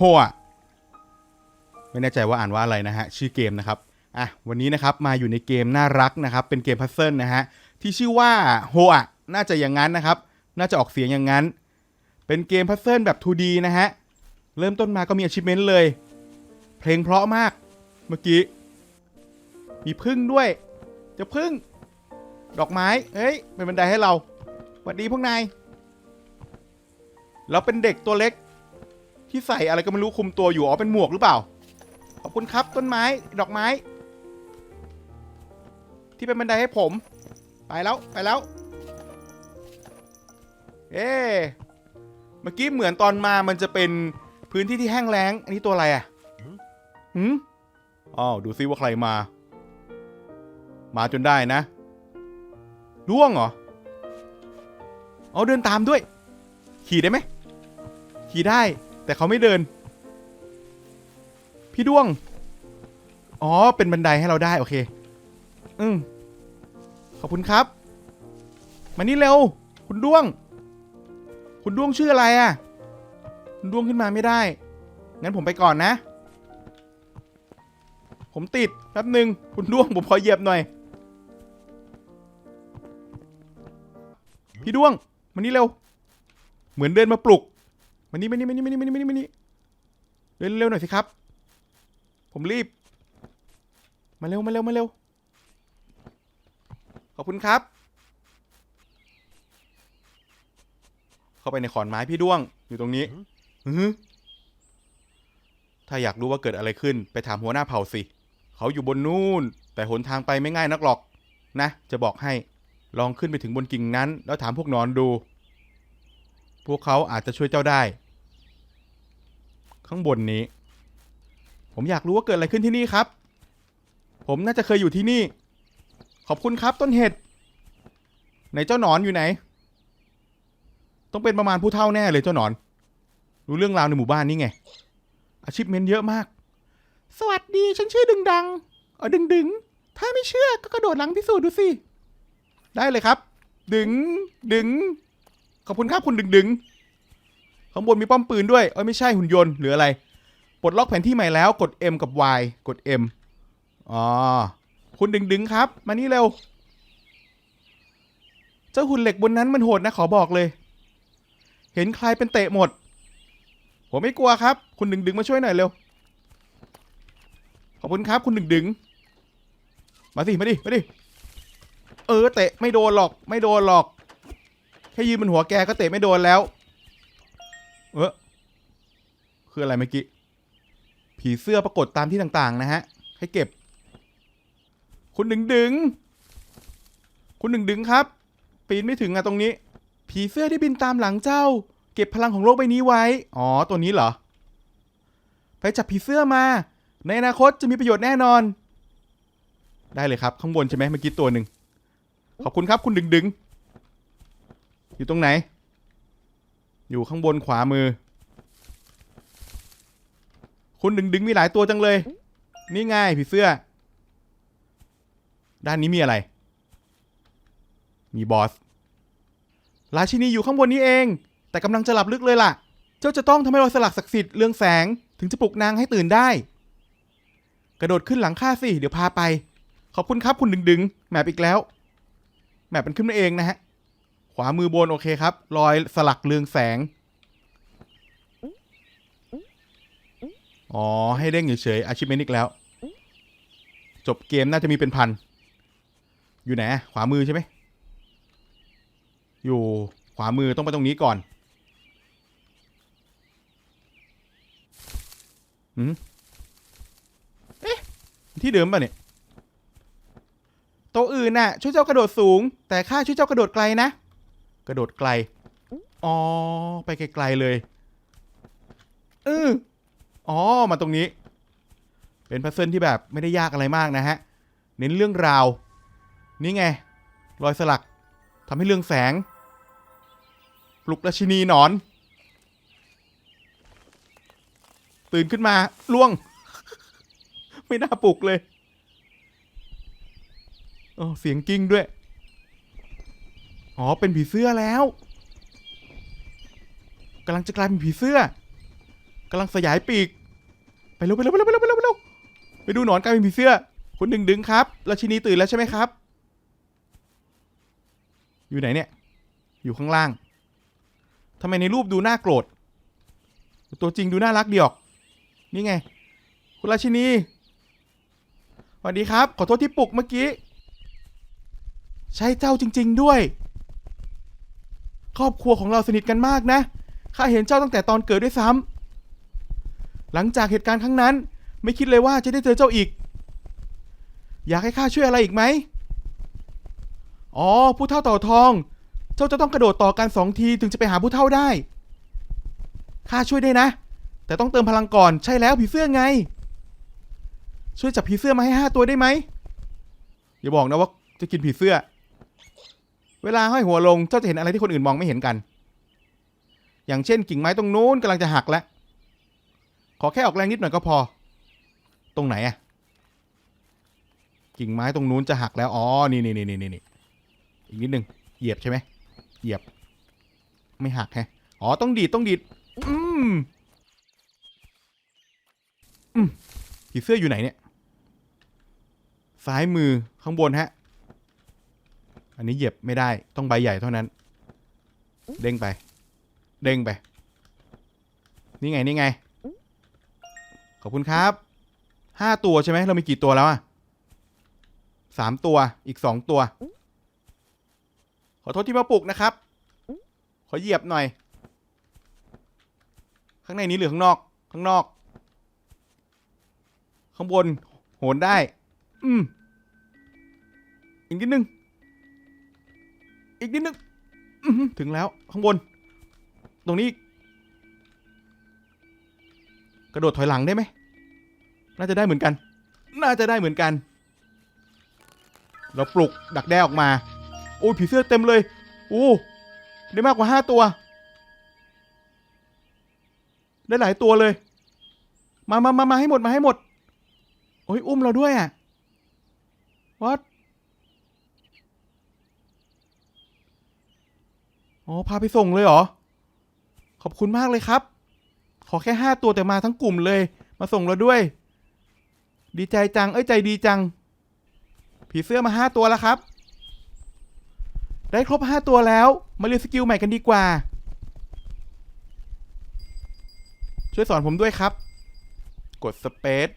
โฮะไม่แน่ใจว่าอ่านว่าอะไรนะฮะ ชื่อเกมนะครับอะวันนี้นะครับมาอยู่ในเกมน่ารักนะครับ เป็นเกมพัซเซิลนะฮะ ที่ชื่อว่าโฮะน่าจะอย่างนั้นนะครับ น่าจะออกเสียงอย่างนั้น เป็นเกมพัซเซิลแบบ 2D นะฮะ เริ่มต้นมาก็มี achievement เลย เพลงเพราะมากเมื่อกี้ มีพึ่งด้วย จะพึ่ง ดอกไม้เฮ้ย เป็นบันไดให้เราสวัสดีพวกนายเราเป็นเด็กตัวเล็ก ที่ใส่อะไรก็ไม่รู้คุมตัวอยู่อ๋อเป็นหมวกหรือเปล่า ขอบคุณครับต้นไม้ดอกไม้ ที่เป็นบันไดให้ผม ไปแล้วไปแล้ว เอ๊เมื่อกี้เหมือนตอนมามันจะเป็นพื้นที่ที่แห้งแล้ง อันนี้ตัวอะไรอะหืมอ้าวดูซิว่าใครมา มาจนได้นะล่วงเหรอเอาเดินตามด้วย ขี่ได้ไหม ขี่ได้ แต่เขาไม่เดิน พี่ด้วง อ๋อ เป็นบันไดให้เราได้โอเค อืมขอบคุณครับ มานี่เร็ว คุณด้วง คุณด้วงชื่ออะไรอะ่ะ คุณด้วงขึ้นมาไม่ได้ งั้นผมไปก่อนนะ ผมติดแป๊บหนึ่งคุณด้วงผมขอเหยียบหน่อย พี่ด้วง มานี่เร็ว เหมือนเดินมาปลุก มานี่มานี่มานี่มานี่มานี่มานี่มานี่เร็วเร็วหน่อยสิครับ ผมรีบ มาเร็วมาเร็วมาเร็ว ขอบคุณครับ เข้าไปในขอนไม้พี่ด้วง อยู่ตรงนี้ถ้าอยากรู้ว่าเกิดอะไรขึ้น ไปถามหัวหน้าเผ่าสิ เขาอยู่บนนู่น แต่หนทางไปไม่ง่ายนักหรอก นะ จะบอกให้ ลองขึ้นไปถึงบนกิ่งนั้น แล้วถามพวกนอนดู พวกเขาอาจจะช่วยเจ้าได้ ข้างบนนี้ ผมอยากรู้ว่าเกิดอะไรขึ้นที่นี่ครับ ผมน่าจะเคยอยู่ที่นี่ ขอบคุณครับต้นเห็ดไหนเจ้าหนอนอยู่ไหน ต้องเป็นประมาณผู้เท่าแน่เลยเจ้าหนอน รู้เรื่องราวในหมู่บ้านนี่ไง อาชีพเมนเยอะมาก สวัสดีฉันชื่อดึงดังเออดึงดึงถ้าไม่เชื่อก็กระโดดหลังพิสูจน์ดูสิ ได้เลยครับ ดึงดึง ขอบคุณครับคุณดึงดึง ข้างบนมีป้อมปืนด้วย เอ้ยไม่ใช่หุ่นยนต์หรืออะไร ปลดล็อกแผนที่ใหม่แล้วกด M กับ Y กด M อ๋อ คุณดึงดึงครับ มานี่เร็ว เจ้าหุ่นเหล็กบนนั้นมันโหดนะขอบอกเลย เห็นใครเป็นเตะหมด ผมไม่กลัวครับ คุณดึงดึงมาช่วยหน่อยเร็ว ขอบคุณครับ คุณดึงดึง มาสิมาดิมาดิ เออเตะไม่โดนหรอก ไม่โดนหรอก แค่ยืนบนหัวแกก็เตะไม่โดนแล้ว เออคืออะไรเมื่อกี้ ผีเสื้อปรากฏตามที่ต่างๆ นะฮะ ให้เก็บ คุณดึงดึง คุณดึงดึงครับ ปีนไม่ถึงอะตรงนี้ ผีเสื้อที่บินตามหลังเจ้า เก็บพลังของโลกใบนี้ไว้ อ๋อ ตัวนี้เหรอ ไปจับผีเสื้อมา ในอนาคตจะมีประโยชน์แน่นอน ได้เลยครับ ข้างบนใช่ไหมเมื่อกี้ตัวหนึ่ง ขอบคุณครับ คุณดึงดึง อยู่ตรงไหน อยู่ข้างบนขวามือ คุณดึงดึงมีหลายตัวจังเลย นี่ไงผีเสื้อ ด้านนี้มีอะไร มีบอส ราชินีอยู่ข้างบนนี้เอง แต่กำลังจะหลับลึกเลยล่ะ เจ้าจะต้องทำให้เราสลักศักดิ์สิทธิ์เรืองแสงถึงจะปลุกนางให้ตื่นได้ กระโดดขึ้นหลังข้าสิ เดี๋ยวพาไป ขอบคุณครับคุณดึงดึงแมปอีกแล้ว แมปมันขึ้นมาเองนะฮะ วามือบนโอเคครับ รอยสลักเรืองแสง อ๋อ ให้เด้งเฉยๆอาชิเมนอีกแล้ว จบเกมน่าจะมีเป็นพัน อยู่ไหน ขวามือใช่ไหม อยู่ขวามือต้องไปตรงนี้ก่อนอืมเอ๊ะ ที่เดิมป่ะเนี่ยตัวอื่นน่ะช่วยเจ้ากระโดดสูง แต่ข้าช่วยเจ้ากระโดดไกลนะ กระโดดไกล อ๋อ ไปไกลๆเลยเอออ๋อ มาตรงนี้ เป็นพัซเซิลที่แบบไม่ได้ยากอะไรมากนะฮะ เน้นเรื่องราว นี่ไง รอยสลักทำให้เรื่องแสง ปลุกราชินีนอน ตื่นขึ้นมาล่วง ไม่น่าปลุกเลย โอ้ เสียงกิ้งด้วย อ๋อ เป็นผีเสื้อแล้วกำลังจะกลายเป็นผีเสื้อกำลังสยายปีก ไปเร็วไปเร็วไปเร็วไปเร็วไปเร็วไปเร็วไปดูหนอนกลายเป็นผีเสื้อ คุณดึงดึงครับราชินีตื่นแล้วใช่ไหมครับ อยู่ไหนเนี่ย อยู่ข้างล่างทำไมในรูปดูน่าโกรธ ตัวจริงดูน่ารักเดีออกนี่ไง คุณราชินีสวัสดีครับ ขอโทษที่ปลุกเมื่อกี้ ใช่เจ้าจริง ๆ ด้วย ครอบครัวของเราสนิทกันมากนะ ข้าเห็นเจ้าตั้งแต่ตอนเกิดด้วยซ้ำหลังจากเหตุการณ์ครั้งนั้น ไม่คิดเลยว่าจะได้เจอเจ้าอีก อยากให้ข้าช่วยอะไรอีกไหม อ๋อ ผู้เท่าเต่าทอง เจ้าจะต้องกระโดดต่อกันสองทีถึงจะไปหาผู้เท่าได้ ข้าช่วยได้นะ แต่ต้องเติมพลังก่อน ใช่แล้วผีเสื้อไง ช่วยจับผีเสื้อมาให้ห้าตัวได้ไหมอย่าบอกนะว่าจะกินผีเสื้อ เวลาห้อยหัวลงเจ้าจะเห็นอะไรที่คนอื่นมองไม่เห็นกัน อย่างเช่นกิ่งไม้ตรงนู้นกำลังจะหักแล้ว ขอแค่ออกแรงนิดหน่อยก็พอ ตรงไหนอะกิ่งไม้ตรงนู้นจะหักแล้ว อ๋อ นี่นี่นี่นี่นี่อีกนิดนึง เหยียบใช่ไหม เหยียบ ไม่หักแฮะ อ๋อ ต้องดีด ต้องดีด อืม อืมผีเสื้ออยู่ไหนเนี่ย ซ้ายมือข้างบนฮะ อันนี้เหยียบไม่ได้ต้องใบใหญ่เท่านั้น เด้งไป เด้งไป นี่ไงนี่ไง ขอบคุณครับห้าตัวใช่ไหมเรามีกี่ตัวแล้วอะสามตัวอีกสองตัว ขอโทษที่มาปลุกนะครับ ขอเหยียบหน่อย ข้างในนี้หรือข้างนอก ข้างนอก ข้างบน โหนได้ อืมอีกนิดนึง อีกนิดนึงถึงแล้วข้างบน ตรงนี้กกระโดดถอยหลังได้ไหมน่าจะได้เหมือนกัน น่าจะได้เหมือนกัน เราปลุกดักแด้ออกมา โอ้ยผีเสื้อเต็มเลย โอ้ได้มากกว่าห้าตัว ได้หลายตัวเลย มามามามาให้หมดมาให้หมด โอ้ยอุ้มเราด้วยอะวัด อ๋อ พาไปส่งเลยเหรอ ขอบคุณมากเลยครับ ขอแค่ห้าตัวแต่มาทั้งกลุ่มเลย มาส่งเราด้วย ดีใจจัง เอ้ยใจดีจัง ผีเสื้อมาห้าตัวแล้วครับ ได้ครบห้าตัวแล้ว มาเรียนสกิลใหม่กันดีกว่า ช่วยสอนผมด้วยครับ กดสเปซ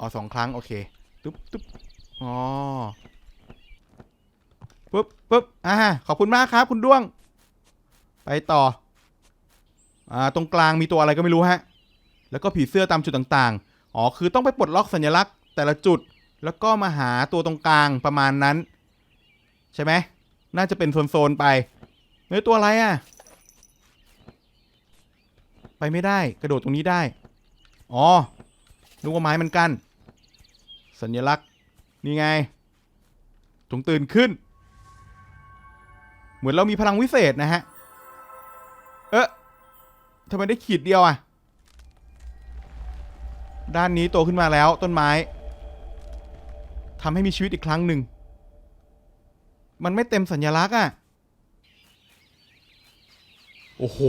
อ๋อสองครั้ง โอเค ตุ๊บตุ๊บอ๋อปุ๊บปุ๊บอ่า ขอบคุณมากครับ คุณด้วง ไปต่อ อ่า ตรงกลางมีตัวอะไรก็ไม่รู้ฮะ แล้วก็ผีเสื้อตามจุดต่างๆ อ๋อ คือต้องไปปลดล็อกสัญลักษณ์แต่ละจุด แล้วก็มาหาตัวตรงกลางประมาณนั้น ใช่ไหม น่าจะเป็นโซนๆ ไปเนื้อตัวอะไรอะ่ะ ไปไม่ได้ กระโดดตรงนี้ได้ อ๋อ นึกว่าไม้มันกั้น สัญลักษณ์ นี่ไงจงตื่นขึ้น เหมือนเรามีพลังวิเศษนะฮะ เอ๊ะทำไมได้ขีดเดียวอะ ด้านนี้โตขึ้นมาแล้วต้นไม้ทำให้มีชีวิตอีกครั้งหนึ่ง มันไม่เต็มสัญลักษณ์อะ โอ้โห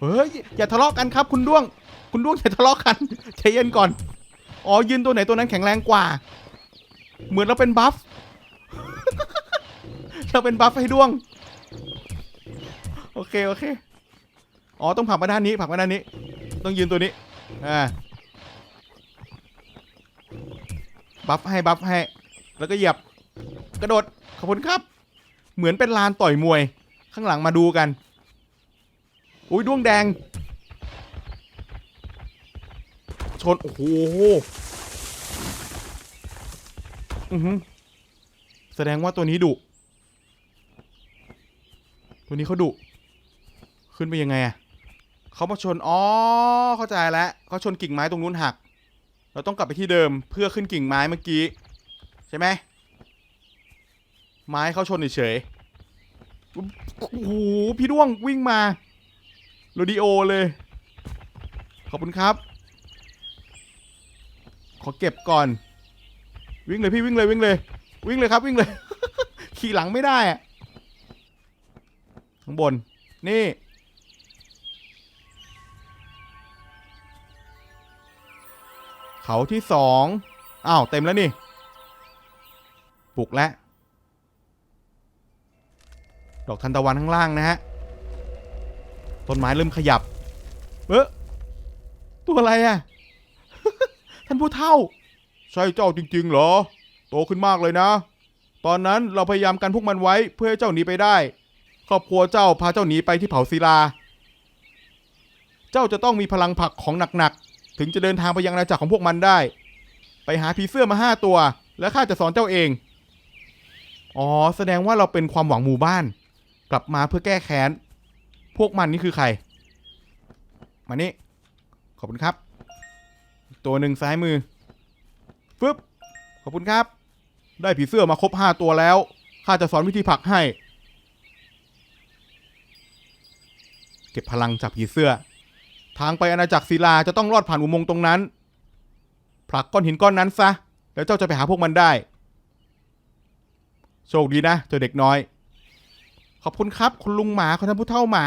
เฮ้ย อย่าทะเลาะกันครับ คุณด้วง คุณด้วงอย่าทะเลาะกันใจเย็นก่อน อ๋อยืนตัวไหนตัวนั้นแข็งแรงกว่า เหมือนเราเป็นบัฟ เราเป็นบัฟให้ด้วง โอเคโอเคอ๋อต้องผลักมาด้านนี้ผลักมาด้านนี้ ต้องยืนตัวนี้อ่าบัฟให้บัฟให้ แล้วก็เหยียบกระโดดขอบคุณครับ เหมือนเป็นลานต่อยมวย ข้างหลังมาดูกันอุ้ยดวงแดง ชน โอ้โหอือหือแสดงว่าตัวนี้ดุ ตัวนี้เขาดุ ขึ้นไปยังไงอะเขามาชน อ๋อ เข้าใจแล้วเขาชนกิ่งไม้ตรงนู้นหัก เราต้องกลับไปที่เดิมเพื่อขึ้นกิ่งไม้เมื่อกี้ ใช่ไหม ไม้เขาชนเฉยโอ้โห พี่ด้วงวิ่งมาโรดิโอเลย ขอบคุณครับ ขอเก็บก่อน วิ่งเลยพี่วิ่งเลยวิ่งเลย วิ่งเลยครับวิ่งเลย ขี่หลังไม่ได้อะข้างบน นี่ เขาที่สองอ้าวเต็มแล้วนี่ ปลุกแล้ว ดอกทันตะวันข้างล่างนะฮะ ต้นไม้เริ่มขยับ เอ๊ะตัวอะไรอะท่านผู้เฒ่า ใช่เจ้าจริง ๆ เหรอ โตขึ้นมากเลยนะ ตอนนั้นเราพยายามกันพวกมันไว้เพื่อให้เจ้าหนีไปได้ ครอบครัวเจ้าพาเจ้าหนีไปที่เผาศิลา เจ้าจะต้องมีพลังผลักของหนักๆ ถึงจะเดินทางไปยังอาณาจักรของพวกมันได้ ไปหาผีเสื้อมาห้าตัว แล้วข้าจะสอนเจ้าเอง อ๋อ แสดงว่าเราเป็นความหวังหมู่บ้าน กลับมาเพื่อแก้แค้น พวกมันนี่คือใคร มานี่ ขอบคุณครับ ตัวหนึ่งซ้ายมือ ฟึบ ขอบคุณครับ ได้ผีเสื้อมาครบห้าตัวแล้ว ข้าจะสอนวิธีผลักให้ เก็บพลังจากผีเสื้อ ทางไปอาณาจักรศิลาจะต้องลอดผ่านอุโมงค์ตรงนั้น ผลักก้อนหินก้อนนั้นซะ แล้วเจ้าจะไปหาพวกมันได้ โชคดีนะเจ้าเด็กน้อย ขอบคุณครับคุณลุงหมาคุณท่านผู้เฒ่าหมา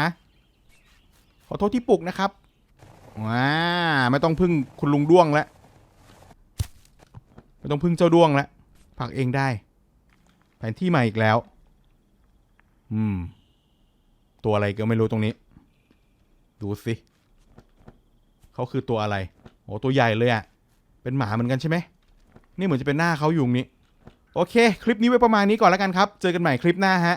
ขอโทษที่ปลุกนะครับว้าไม่ต้องพึ่งคุณลุงด้วงแล้วไม่ต้องพึ่งเจ้าด้วงแล้วผลักเองได้ แผนที่ใหม่อีกแล้ว อืม ตัวอะไรก็ไม่รู้ตรงนี้ ดูสิ เขาคือตัวอะไรโอ้ตัวใหญ่เลยอะ่ะ เป็นหมาเหมือนกันใช่ไหม นี่เหมือนจะเป็นหน้าเขาอยู่นี้โอเค คลิปนี้ไว้ประมาณนี้ก่อนแล้วกันครับ เจอกันใหม่คลิปหน้าฮะ